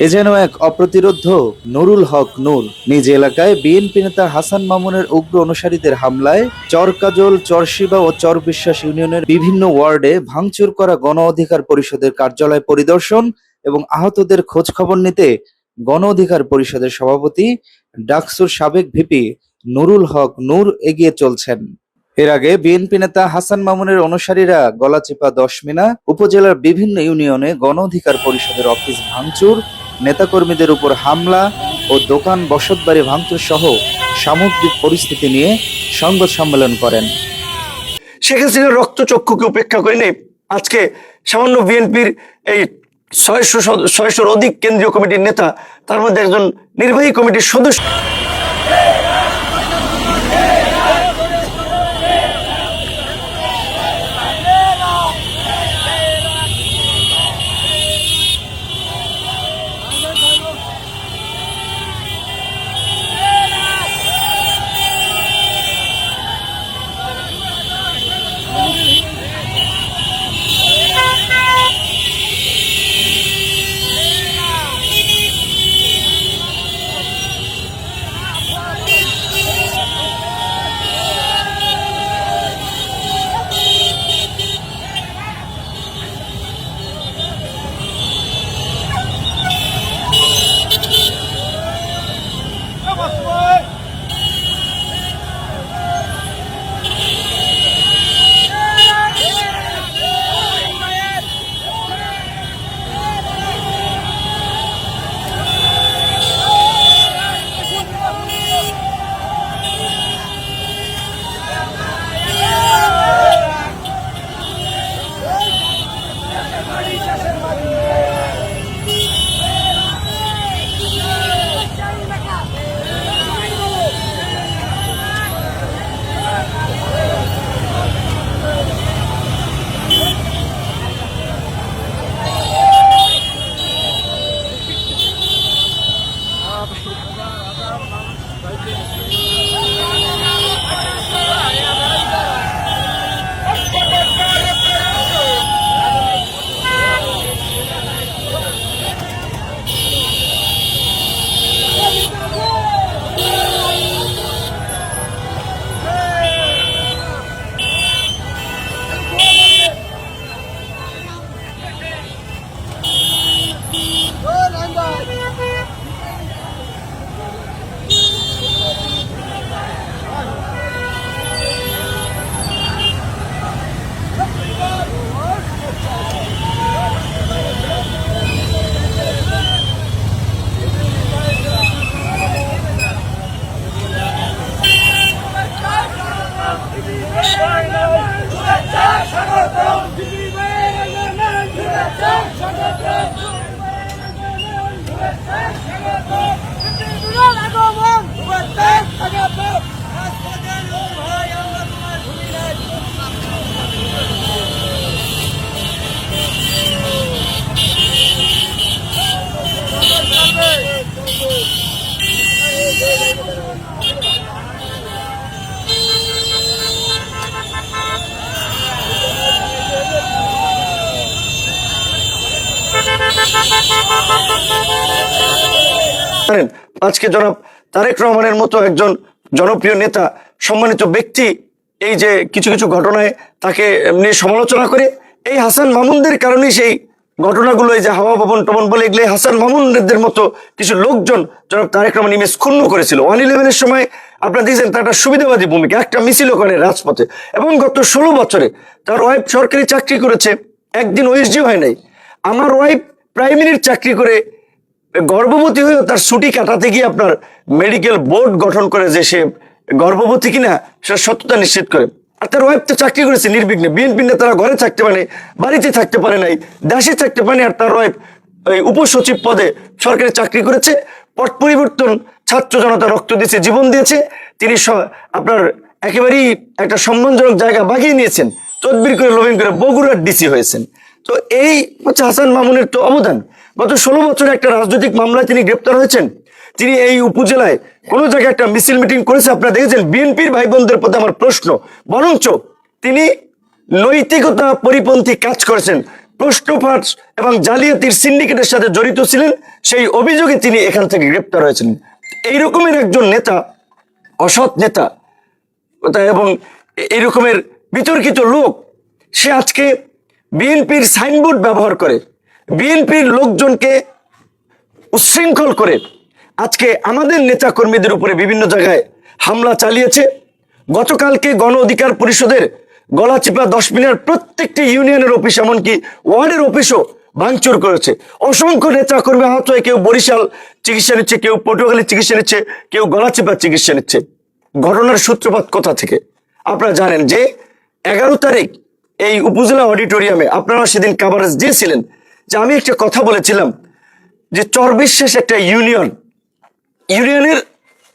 এ যেন এক অপ্রতিরোধ নুরুল হক নূর নিজ এলাকায় বিএনপি নেতা হাসান মামুনের উগ্র অনুসারীদের হামলায় চরকাজল, চরশিবা ও চর বিশ্বাস ইউনিয়নের বিভিন্ন ওয়ার্ডে ভাঙচুর করা গণ অধিকার পরিষদের কার্যালয় পরিদর্শন এবং আহতদের খোঁজ খবর নিতে গণ অধিকার পরিষদের সভাপতি, ডাকসুর সাবেক ভিপি নুরুল হক নূর এগিয়ে চলছেন। এর আগে বিএনপি নেতা হাসান মামুনের অনুসারীরা গলাচিপা দশমিনা উপজেলার বিভিন্ন ইউনিয়নে গণ অধিকার পরিষদের অফিস ভাঙচুর নেতাকর্মীদের উপর হামলা ও দোকান বসতবাড়ি ভাঙচুর সহ সামগ্রিক পরিস্থিতি নিয়ে সংবাদ সম্মেলন করেন। শেখ হাসিনার রক্তচক্ষুকে উপেক্ষা করে নেই আজকে সামান্য বিএনপির এই ছয়শো ছয়শোর অধিক কেন্দ্রীয় কমিটির নেতা, তার মধ্যে একজন নির্বাহী কমিটির সদস্য জানেন আজকে জনাব তারেক রহমানের মতো একজন জনপ্রিয় নেতা, সম্মানিত ব্যক্তি এই যে কিছু কিছু ঘটনায় তাকে নিয়ে সমালোচনা করে, এই হাসান মামুনদের কারণেই সেই ঘটনাগুলো, এই যে হাওয়া ভবন টবন বলে এগুলো হাসান মামুনদের মতো কিছু লোকজন জনাব তারেক রহমান ইমেজ ক্ষুণ্ণ করেছিল। ওয়ান ইলেভেনের সময় আপনারা দেখছেন তার একটা সুবিধাবাদী ভূমিকা, একটা মিছিল করে রাজপথে। এবং গত ষোলো বছরে তার ওয়াইফ সরকারি চাকরি করেছে, একদিন ওএসডি হয় নাই। আমার ওয়াইফ প্রাইমারির চাকরি করে গর্ভবতী হয়েও তার ছুটি কাটাতে গিয়ে আপনার মেডিকেল বোর্ড গঠন করে যে সে গর্ভবতী কিনা সেটা সত্যতা নিশ্চিত করে। আর তার ওয়াইফ তো চাকরি করেছে নির্বিঘ্নে। বিএনপি নেতারা ঘরে থাকতে পারে বাড়িতে থাকতে পারে নাই, দেশে থাকতে পারে আর তার ওয়াইফ ওই উপসচিব পদে সরকারি চাকরি করেছে। পট পরিবর্তন ছাত্র জনতা রক্ত দিয়েছে, জীবন দিয়েছে। তিনি আপনার একেবারেই একটা সম্মানজনক জায়গা বাগিয়ে নিয়েছেন। তদবির করে লোভিং করে বগুড়ার ডিসি হয়েছেন। তো এই হচ্ছে হাসান মামুনের তো অবদান। গত ষোলো বছরে একটা রাজনৈতিক মামলায় তিনি গ্রেপ্তার হয়েছেন। তিনি এই উপজেলায় কোনো জায়গায় একটা মিছিল মিটিং করেছে, আপনারা দেখেছেন? বিএনপির ভাই বোনদের প্রতি আমার প্রশ্ন। বরঞ্চ তিনি নৈতিকতা পরিপন্থী কাজ করেছেন। প্রশ্নপাঠ এবং জালিয়াতির সিন্ডিকেটের সাথে জড়িত ছিলেন, সেই অভিযোগে তিনি এখান থেকে গ্রেপ্তার হয়েছিলেন এই রকমের একজন নেতা, অসৎ নেতা, এবং এই রকমের বিতর্কিত লোক, সে আজকে বিএনপির সাইনবোর্ড ব্যবহার করে। বিএনপির লোকজনকে উচ্ছৃঙ্খল করে আজকে আমাদের নেতা কর্মীদের উপরে বিভিন্ন জায়গায় হামলা চালিয়েছে। গতকালকে গণ অধিকার পরিষদের গলাচিপা দশ মিনার প্রত্যেকটি ইউনিয়নের অফিস, এমনকি ওয়ার্ডের অফিসও ভাঙচুর করেছে। অসংখ্য নেতা কর্মী আহত হয়ে কেউ বরিশাল চিকিৎসা নিচ্ছে, কেউ পটুয়াখালী চিকিৎসা নিচ্ছে, কেউ গলাচিপা চিকিৎসা নিচ্ছে। ঘটনার সূত্রপাত কোথা থেকে? আপনারা জানেন যে এগারো তারিখ এই উপজেলা অডিটোরিয়ামে আপনারা সেদিন কাভারেজ দিয়েছিলেন। যে আমি একটা কথা বলেছিলাম যে চরবিশ্বাস একটা ইউনিয়ন। ইউনিয়নের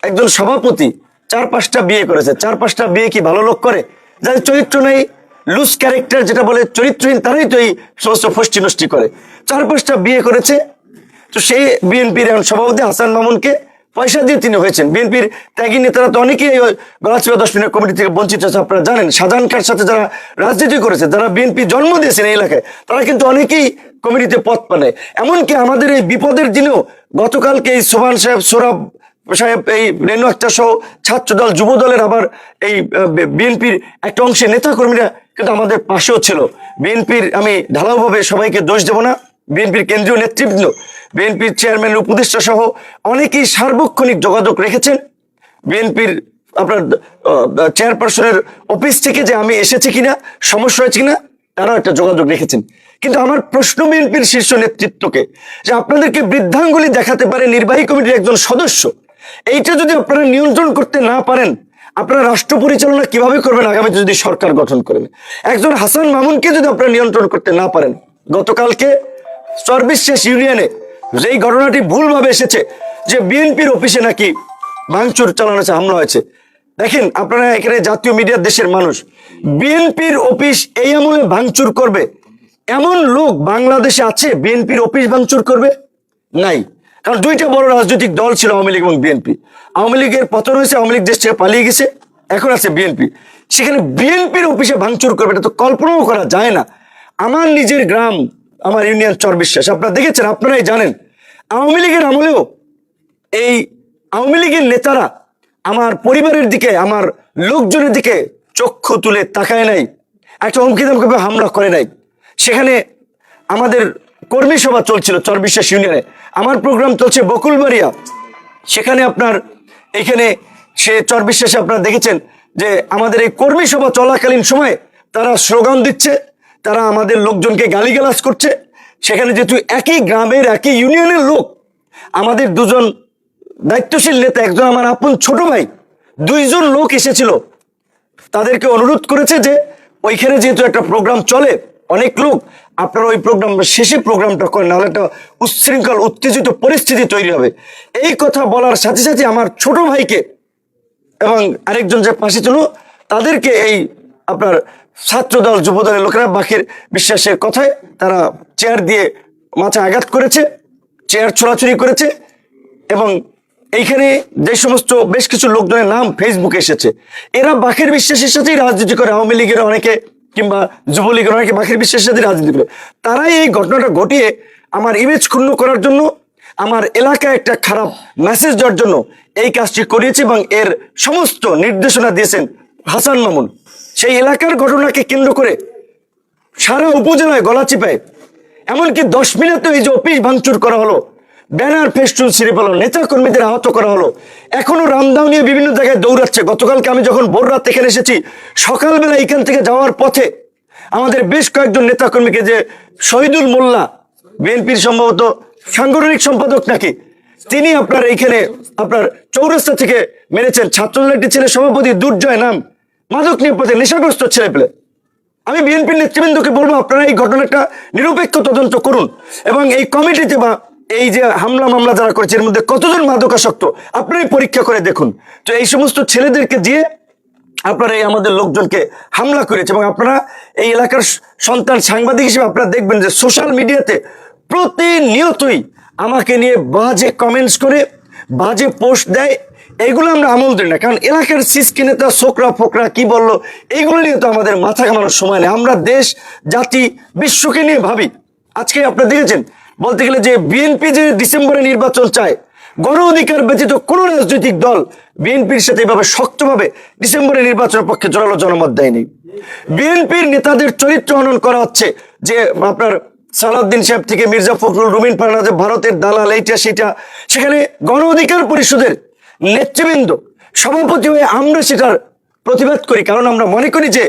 একজন সভাপতি চার পাঁচটা বিয়ে করেছে। চার পাঁচটা বিয়ে কি ভালো লোক করে? যাদের চরিত্র নেই লুজ ক্যারেক্টার যেটা বলে চরিত্রহীন, তারাই তো এই সমস্ত ফষ্টি নষ্টি করে। চার পাঁচটা বিয়ে করেছে। তো সেই বিএনপির এখন সভাপতি হাসান মামুনকে পয়সা দিয়ে তিনি হয়েছেন। বিএনপির ত্যাগী নেতারা তো অনেকেই গলাচিপা দশ মিনিট কমিটি থেকে বঞ্চিত আছে আপনারা জানেন। শাহজাহান খার সাথে যারা রাজনীতি করেছে, যারা বিএনপি জন্ম দিয়েছেন এই এলাকায়, তারা কিন্তু অনেকেই কমিটিতে পদ পানে এমনকি আমাদের এই বিপদের দিনেও গতকালকে এই সোহান সাহেব সোরাব সাহেব, এই রেনু একটা সহ ছাত্র দল যুব দলের আবার এই বিএনপির একটা অংশে নেতা কর্মীরা কিন্তু আমাদের পাশেও ছিল। বিএনপির, আমি ঢালাওভাবে সবাইকে দোষ দেব না। বিএনপির কেন্দ্রীয় নেতৃবৃন্দ বিএনপির চেয়ারম্যানের উপদেষ্টা সহ অনেকেই সার্বক্ষণিক যোগাযোগ রেখেছেন। বিএনপির আপনার চেয়ারপারসনের অফিস থেকে যে আমি এসেছি কিনা, সমস্যা হয়েছে কিনা, তারাও একটা যোগাযোগ রেখেছেন। কিন্তু আমার প্রশ্ন বিএনপির শীর্ষ নেতৃত্বকে, যে আপনাদেরকে বৃদ্ধাঙ্গুলি দেখাতে পারে নির্বাহী কমিটির একজন সদস্য, এইটা যদি আপনারা নিয়ন্ত্রণ করতে না পারেন, আপনারা রাষ্ট্র পরিচালনা কীভাবে করবেন আগামীতে যদি সরকার গঠন করেন? একজন হাসান মামুনকে যদি আপনারা নিয়ন্ত্রণ করতে না পারেন, গতকালকে সর্বশেষ ইউনিয়নে যেই ঘটনাটি ভুলভাবে এসেছে, যে বিএনপির অফিসে নাকি ভাঙচুর চালানো হামলা হয়েছে। দেখেন, আপনারা এখানে জাতীয় মিডিয়ার দেশের মানুষ। বিএনপির অফিস এই আমলে ভাঙচুর করবে? এমন লোক বাংলাদেশে আছে, বিএনপির অফিস ভাঙচুর করবে? নাই। কারণ দুইটা বড় রাজনৈতিক দল ছিল আওয়ামী লীগ এবং বিএনপি। আওয়ামী লীগের পতন হয়েছে, আওয়ামী লীগ দেশ থেকে পালিয়ে গেছে, এখন আছে বিএনপি। সেখানে বিএনপির অফিসে ভাঙচুর করবে, এটা তো কল্পনাও করা যায় না। আমার নিজের গ্রাম, আমার ইউনিয়ন চর বিশ্বাস আপনারা দেখেছেন, আপনারাই জানেন আওয়ামী লীগের আমলেও এই আওয়ামী লীগের নেতারা আমার পরিবারের দিকে, আমার লোকজনের দিকে চক্ষু তুলে তাকায় নাই, একটা দামকে হামলা করে নাই। সেখানে আমাদের কর্মী সভা চলছিল চরবিশ্বাস ইউনিয়নে। আমার প্রোগ্রাম চলছে বকুলবাড়িয়া। সেখানে আপনার এখানে সে চরবিশ্বাসে আপনারা দেখেছেন যে আমাদের এই কর্মী সভা চলাকালীন সময়ে তারা স্লোগান দিচ্ছে, তারা আমাদের লোকজনকে গালিগালাজ করছে। সেখানে যেহেতু একই গ্রামের, একই ইউনিয়নের লোক, আমাদের দুজন দায়িত্বশীল নেতা, একজন আমার আপন ছোট ভাই, দুইজন লোক এসেছিল। তাদেরকে অনুরোধ করেছে যে, ওইখানে যেহেতু একটা প্রোগ্রাম চলে, অনেক লোক, আপনারা ওই প্রোগ্রাম শেষে প্রোগ্রামটা করেন, নাহলে একটা উচ্ছৃঙ্খল, উত্তেজিত পরিস্থিতি তৈরি হবে। এই কথা বলার সাথে সাথে আমার ছোট ভাইকে এবং আরেকজন যে পাশে ছিল, তাদেরকে এই আপনার ছাত্রদল, যুবদলের লোকেরা বাকির বিশ্বাসের কথায় তারা চেয়ার দিয়ে মাথায় আঘাত করেছে চেয়ার ছোড়াছুরি করেছে এবং এইখানে যে সমস্ত বেশ কিছু লোকজনের নাম ফেসবুকে এসেছে, এরা বাকের বিশ্বাসের সাথেই রাজনীতি করে। আওয়ামী লীগের অনেকে কিংবা যুবলীগের অনেকে বাকের বিশ্বাসের সাথে রাজনীতি করে। তারাই এই ঘটনাটা ঘটিয়ে আমার ইমেজ ক্ষুণ্ণ করার জন্য, আমার এলাকায় একটা খারাপ মেসেজ দেওয়ার জন্য এই কাজটি করিয়েছে এবং এর সমস্ত নির্দেশনা দিয়েছেন হাসান মামুন। সেই এলাকার ঘটনাকে কেন্দ্র করে সারা উপজেলায় গলা চিপায়। এমনকি দশ মিনিটে এই যে অফিস ভাঙচুর করা হলো, ব্যানার ফেস্টুন ছিঁড়ে ফেলো নেতা কর্মীদের আহত করা হলো। এখনও রামদাও নিয়ে বিভিন্ন জায়গায় দৌড়াচ্ছে। গতকালকে আমি যখন ভোর রাত এখানে এসেছি, সকালবেলা এখান থেকে যাওয়ার পথে আমাদের বেশ কয়েকজন নেতা কর্মীকে যে শহীদুল মোল্লা, বিএনপির সম্ভবত সাংগঠনিক সম্পাদক নাকি, তিনি আপনার এইখানে আপনার চৌরাস্তা থেকে মেরেছেন। ছাত্রদলের একটি ছেলে সভাপতি দুর্জয় নাম। মাদক নিয়ে পথে নেশাগ্রস্ত ছেলে পেলে আমি বিএনপির নেতৃবৃন্দকে বলব, আপনারা এই ঘটনাটা নিরপেক্ষ তদন্ত করুন এবং এই কমিটিতে বা এই যে হামলা মামলা যারা করেছে, এর মধ্যে কতজন মাদকাসক্ত, আপনারাই পরীক্ষা করে দেখুন। তো এই সমস্ত ছেলেদেরকে দিয়ে আপনারা এই আমাদের লোকজনকে হামলা করেছে এবং আপনারা এই এলাকার সন্তান সাংবাদিক হিসেবে আপনারা দেখবেন যে সোশ্যাল মিডিয়াতে প্রতিনিয়তই আমাকে নিয়ে বাজে কমেন্টস করে, বাজে পোস্ট দেয় এইগুলো আমরা আমল দিই না। কারণ এলাকার সিসকি নেতা শোকরা ফোকরা কি বলল? এইগুলো নিয়ে তো আমাদের মাথা ঘামানোর সময় নেই। আমরা দেশ, জাতি, বিশ্বকে নিয়ে ভাবি। আজকে আপনারা দেখেছেন, বলতে গেলে যে বিএনপি যে ডিসেম্বরে নির্বাচন চায়, গণ অধিকার ব্যতীত কোন রাজনৈতিক দল বিএনপির সাথে এভাবে শক্তভাবে ডিসেম্বরে নির্বাচনের পক্ষে জোরালো জনমত দেয়নি। বিএনপির নেতাদের চরিত্র হনন করা হচ্ছে যে আপনার সালাউদ্দিন সাহেব থেকে মির্জা ফখরুল, রুমিন ফারনাজ ভারতের দালাল, এইটা সেটা। সেখানে গণ অধিকার পরিষদের নেতৃবৃন্দ, সভাপতি হয়ে আমরা সেটার প্রতিবাদ করি, কারণ আমরা মনে করি যে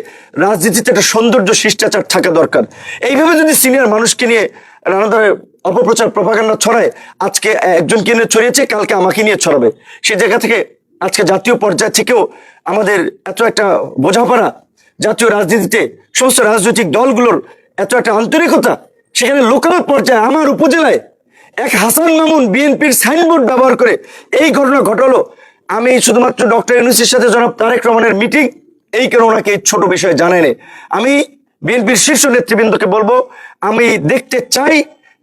রাজনীতিতে একটা সৌন্দর্য, শিষ্টাচার থাকা দরকার। এইভাবে যদি সিনিয়র মানুষকে নিয়ে নানা ধরনের অপপ্রচার, প্রপাগান্ডা ছড়ায়, আজকে একজনকে নিয়ে ছড়িয়েছে, কালকে আমাকে নিয়ে ছড়াবে। সে জায়গা থেকে আজকে জাতীয় পর্যায় থেকেও আমাদের এত একটা বোঝাপড়া, জাতীয় রাজনীতিতে, সমস্ত রাজনৈতিক দলগুলোর এত একটা আন্তরিকতা, সেখানে লোকাল পর্যায়ে আমার উপজেলায় এক হাসান মামুন বিএনপির সাইনবোর্ড ব্যবহার করে এই ঘটনা ঘটালো। আমি শুধুমাত্র ডক্টর ইউনুসের সাথে জনাব তারেক রহমানের মিটিং, এই কারণে ওনাকে ছোট বিষয়ে জানায়নি আমি বিএনপির শীর্ষ নেতৃবৃন্দকে বলব, আমি দেখতে চাই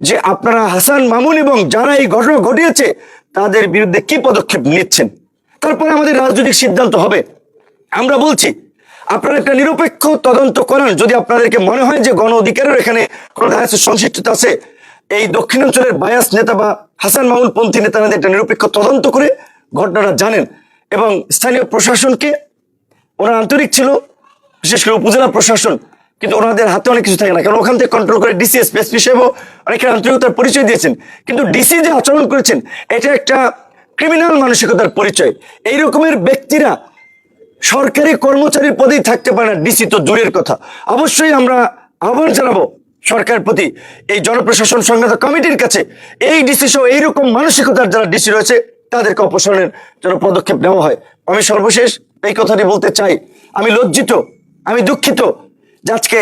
যে আপনারা হাসান মামুন এবং যারা এই ঘটনা ঘটিয়েছে, তাদের বিরুদ্ধে কি পদক্ষেপ নিচ্ছেন? তারপরে আমাদের রাজনৈতিক সিদ্ধান্ত হবে। আমরা বলছি, আপনারা একটা নিরপেক্ষ তদন্ত করান। যদি আপনাদেরকে মনে হয় যে গণ অধিকারের এখানে কোনো সংশ্লিষ্টতা আছে এই দক্ষিণাঞ্চলের বায়াস নেতা বা হাসান মামুন পন্থী নেতারা একটা নিরপেক্ষ তদন্ত করে ঘটনাটা জানেন এবং স্থানীয় প্রশাসনকে ওরা আন্তরিক ছিল, বিশেষ করে উপজেলা প্রশাসন, কিন্তু ওনাদের হাতে অনেক কিছু থাকে না। কারণ ওখান থেকে কন্ট্রোল করে ডিসি এসপি সাহেবও অনেকের আন্তরিকতার পরিচয় দিয়েছেন। কিন্তু ডিসি যে আচরণ করেছেন, এটা একটা ক্রিমিনাল মানসিকতার পরিচয়। এই রকমের ব্যক্তিরা সরকারি কর্মচারীর পদেই থাকতে পারে না। ডিসি তো দূরের কথা। অবশ্যই আমরা আহ্বান জানাব সরকারের প্রতি এই জনপ্রশাসন সংক্রান্ত কমিটির কাছে এই ডিসি সহ এইরকম মানসিকতার যারা ডিসি রয়েছে, তাদেরকে অপসারণের জন্য পদক্ষেপ নেওয়া হয়। আমি সর্বশেষ এই কথাটি বলতে চাই। আমি লজ্জিত, আমি দুঃখিত যে আজকে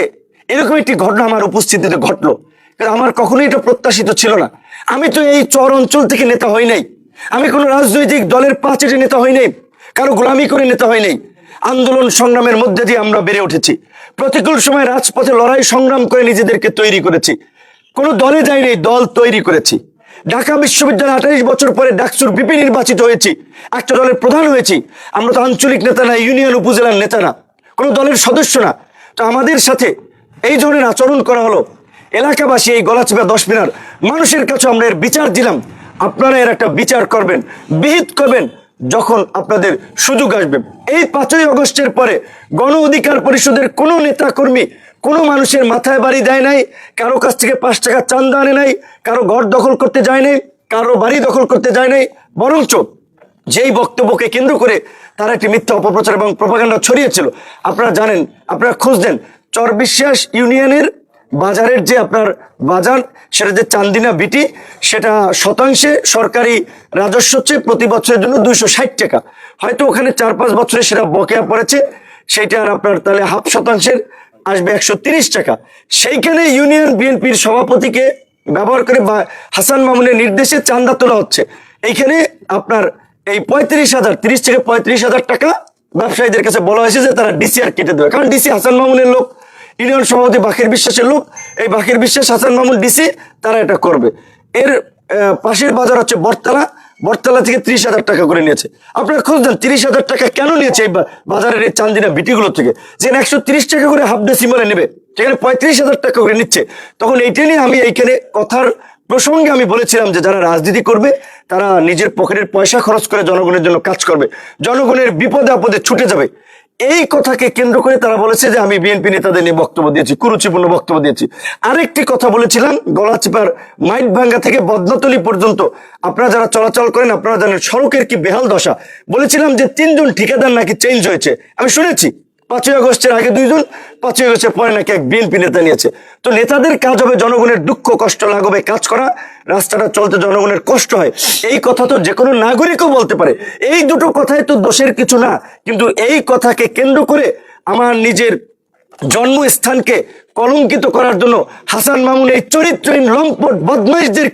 এরকম একটি ঘটনা আমার উপস্থিতিতে ঘটলো। কিন্তু আমার কখনোই এটা প্রত্যাশিত ছিল না। আমি তো এই চর অঞ্চল থেকে নেতা হই নাই। আমি কোনো রাজনৈতিক দলের পাঁচেটে নেতা হই নাই। কারও গোলামি করে নেতা হয় নাই। আন্দোলন সংগ্রামের মধ্যে দিয়ে আমরা বেড়ে উঠেছি। প্রতিকূল সময় রাজপথে লড়াই সংগ্রাম করে নিজেদেরকে তৈরি করেছি। কোনো দলে যাই নাই দল তৈরি করেছি। ঢাকা বিশ্ববিদ্যালয় আঠাইশ বছর পরে ডাকসুর বিপি নির্বাচিত হয়েছি। একটা দলের প্রধান হয়েছি। আমরা তো আঞ্চলিক নেতা না, ইউনিয়ন উপজেলার নেতা না, কোনো দলের সদস্য না। তো আমাদের সাথে এই ধরনের আচরণ করা হলো। এলাকাবাসী এই গলাচিপা দশ মিনার, মানুষের কাছে আমরা এর বিচার দিলাম। আপনারা এর একটা বিচার করবেন, বিহিত করবেন। যখন আপনাদের সুযোগ আসবে, এই পাঁচই অগস্টের পরে গণ অধিকার পরিষদের কোনো নেতা কর্মী কোনো মানুষের মাথায় বাড়ি দেয় নাই, কারও কাছ থেকে পাঁচ টাকা চান্দা আনে নাই, কারও ঘর দখল করতে যায় নাই, কারও বাড়ি দখল করতে যায় নাই, বরঞ্চ যেই বক্তব্যকে কেন্দ্র করে তারা একটি মিথ্যা অপপ্রচার এবং প্রপাগান্ডা ছড়িয়েছিল। আপনারা জানেন, আপনারা খোঁজ দেন চরবিশ্বাস ইউনিয়নের বাজারের যে আপনার বাজার, সেটা যে চান্দিনা বিটি, সেটা শতাংশে সরকারি রাজস্ব হচ্ছে প্রতি বছরের জন্য দুইশো ষাট টাকা। হয়তো ওখানে চার পাঁচ বছরে সেটা বকেয়া পড়েছে সেইটার আপনার তাহলে হাফ শতাংশের আসবে একশো টাকা। সেইখানে ইউনিয়ন বিএনপির সভাপতিকে ব্যবহার করে বা হাসান মামুনের নির্দেশে চান্দা তোলা হচ্ছে। এইখানে আপনার এই পঁয়ত্রিশ হাজার, তিরিশ থেকে পঁয়ত্রিশ হাজার টাকা ব্যবসায়ীদের কাছে বলা হয়েছে যে তারা ডিসি আর কেটে দেবে। কারণ ডিসি হাসান মামুনের লোক ইউনিয়ন সভাপতি বাকির বিশ্বাসের লোক, এই বাকির বিশ্বাস হাসান মামুন ডিসি, তারা এটা করবে। এর পাশের বাজার হচ্ছে বটতলা। বটতলা থেকে ত্রিশ হাজার টাকা করে নিয়েছে। আপনারা খোঁজ দেন তিরিশ হাজার টাকা কেন নিয়েছে এই বাজারের এই চান্দিনা বিটিগুলো থেকে? যেখানে একশো তিরিশ টাকা করে হাফ ডেসিমলে নেবে সেখানে পঁয়ত্রিশ হাজার টাকা করে নিচ্ছে। তখন এইটা নিয়ে আমি এইখানে কথার প্রসঙ্গে আমি বলেছিলাম যে যারা রাজনীতি করবে, তারা নিজের পকেটের পয়সা খরচ করে জনগণের জন্য কাজ করবে। জনগণের বিপদে আপদে ছুটে যাবে। এই কথাকে কেন্দ্র করে তারা বলেছে যে আমি বিএনপি নেতাদের নিয়ে বক্তব্য দিয়েছি, কুরুচিপূর্ণ বক্তব্য দিয়েছি। আরেকটি কথা বলেছিলাম, গলাচিপার মাইট ভাঙ্গা থেকে বদনাতলি পর্যন্ত। আপনারা যারা চলাচল করেন, আপনারা জানেন সড়কের কি বেহাল দশা। বলেছিলাম যে তিনজন ঠিকাদার নাকি চেঞ্জ হয়েছে। আমি শুনেছি। পাঁচই আগস্টের আগে দুইজন, পাঁচই আগস্টের পরে নাকি এক বিএনপি নেতা নিয়েছে। তো নেতাদের কাজ হবে জনগণের দুঃখ, কষ্ট লাঘবে কাজ করা, রাস্তাটা চলতে জনগণের কষ্ট হয়। এই কথা তো যে কোনো নাগরিকও বলতে পারে। এই দুটো কথাই তো দোষের কিছু না। কিন্তু এই কথাকে কেন্দ্র করে আমার নিজের জন্মস্থানকে কলঙ্কিত করার জন্য হাসান মামুন এই চরিত্রহীন লম্পট বদমাইশদের